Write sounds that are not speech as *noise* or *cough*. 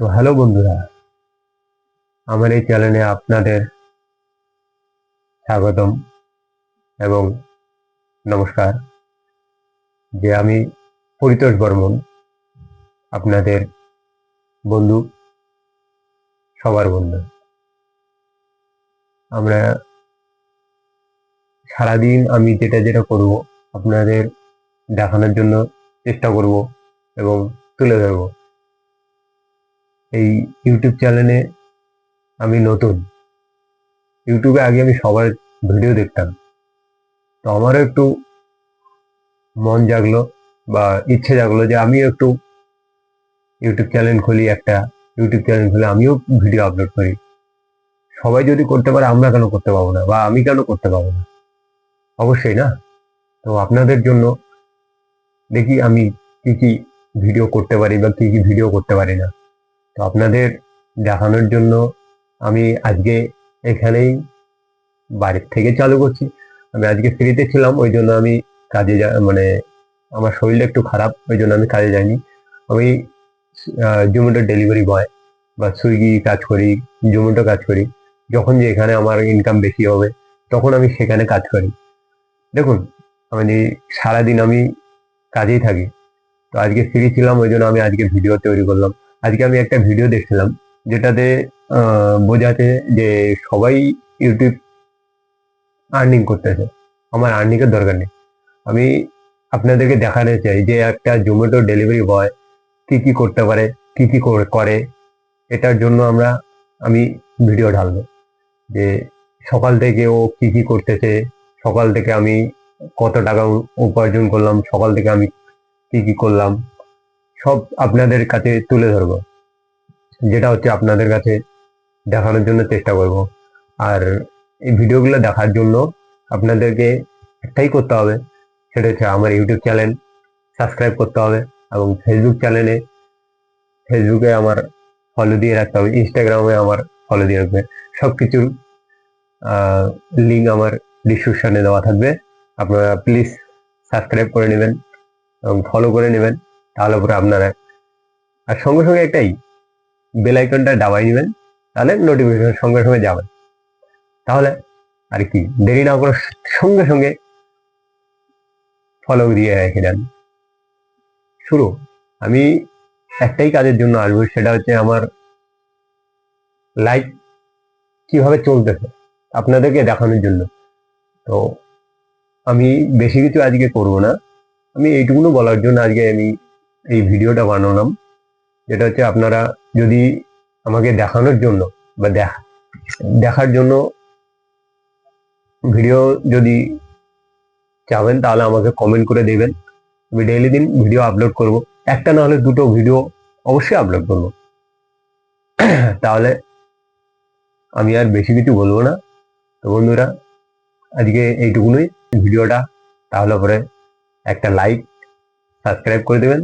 তো হ্যালো বন্ধুরা, আমার এই চ্যানেলে আপনাদের স্বাগতম এবং নমস্কার। যে আমি পরিতোষ বর্মন, আপনাদের বন্ধু, সবার বন্ধু। আমরা সারাদিন আমি যেটা যেটা করব, আপনাদের দেখানোর জন্য চেষ্টা করব এবং তুলে ধরবো। এই ইউটিউব চ্যানেলে আমি নতুন। ইউটিউবে আগে আমি সবার ভিডিও দেখতাম। তো আমারও একটু মন জাগলো বা ইচ্ছে জাগলো যে আমিও একটু ইউটিউব চ্যানেল খুলি, একটা ইউটিউব চ্যানেল খুলে আমিও ভিডিও আপলোড করি। সবাই যদি করতে পারে, আমরা কেন করতে পারব না? বা আমি কেন করতে পারব না? অবশ্যই না। তো আপনাদের জন্য দেখি আমি কি কি ভিডিও করতে পারি বা কি কি ভিডিও করতে পারি না। আপনাদের দেখানোর জন্য আমি আজকে এখানেই বাড়ির থেকে চালু করছি। আমি আজকে ফ্রিতে ছিলাম, ওই জন্য আমি কাজে মানে আমার শরীরটা একটু খারাপ, ওই জন্য আমি কাজে যাইনি। আমি জোম্যাটো ডেলিভারি বয় বা সুইগি কাজ করি জোম্যাটো কাজ করি। যখন যে এখানে আমার ইনকাম বেশি হবে, তখন আমি সেখানে কাজ করি। দেখুন, আমি সারাদিন আমি কাজেই থাকি। তো আজকে ফ্রি ছিলাম, ওই জন্য আমি আজকে ভিডিও তৈরি করলাম। আজকে আমি একটা ভিডিও দেখছিলাম, যেটাতে বোঝাতে যে সবাই ইউটিউব আর্নিং করতেছে। আমার আর্নিং এর দরকার নেই। আমি আপনাদেরকে দেখাতে চাই যে একটা জোম্যাটো ডেলিভারি বয় কি কি করতে পারে, কি কি করে এটার জন্য আমরা, আমি ভিডিও ঢালবো। যে সকাল থেকে ও কি কি করতেছে, সকাল থেকে আমি কত টাকা উপার্জন করলাম, সকাল থেকে আমি কি কি করলাম সব আপনাদের কাছে তুলে ধরবো। যেটা হচ্ছে আপনাদের কাছে দেখানোর জন্য চেষ্টা করব। আর এই ভিডিওগুলো দেখার জন্য আপনাদেরকে একটাই করতে হবে, সেটা হচ্ছে আমার ইউটিউব চ্যানেল সাবস্ক্রাইব করতে হবে এবং ফেসবুক চ্যানেলে, ফেসবুকে আমার ফলো দিয়ে রাখতে হবে ইনস্টাগ্রামে আমার ফলো দিয়ে রাখবে। সব কিছুর লিঙ্ক আমার ডিসক্রিপশনে দেওয়া থাকবে। আপনারা প্লিজ সাবস্ক্রাইব করে নেবেন এবং ফলো করে নেবেন। তাহলে পরে আপনারা আর সঙ্গে সঙ্গে একটাই বেল আইকনটা দাবাই নেবেন, তাহলে নোটিফিকেশন সঙ্গে সঙ্গে যাবে। তাহলে আর কি, দেরি না করে সঙ্গে সঙ্গে ফলো দিয়ে রেখে দেন। শুরু, আমি একটাই কাজের জন্য আসব, সেটা হচ্ছে আমার লাইফ কীভাবে চলতেছে, আপনাদেরকে দেখানোর জন্য। তো আমি বেশি কিছু আজকে করব না, আমি এইটুকুনো বলার জন্য আজকে আমি এই ভিডিওটা বানালাম, যেটা হচ্ছে আপনারা যদি আমাকে দেখানোর জন্য বা দেখা, দেখার জন্য ভিডিও যদি চাবেন, তাহলে আমাকে কমেন্ট করে দেবেন। আমি ডেইলি দিন ভিডিও আপলোড করব। একটা না হলে দুটো ভিডিও অবশ্যই আপলোড করব। *coughs* তাহলে আমি আর বেশি কিছু বলব না। তো বন্ধুরা, আজকে এইটুকুনই ভিডিওটা। তাহলে পরে একটা লাইক সাবস্ক্রাইব করে দেবেন।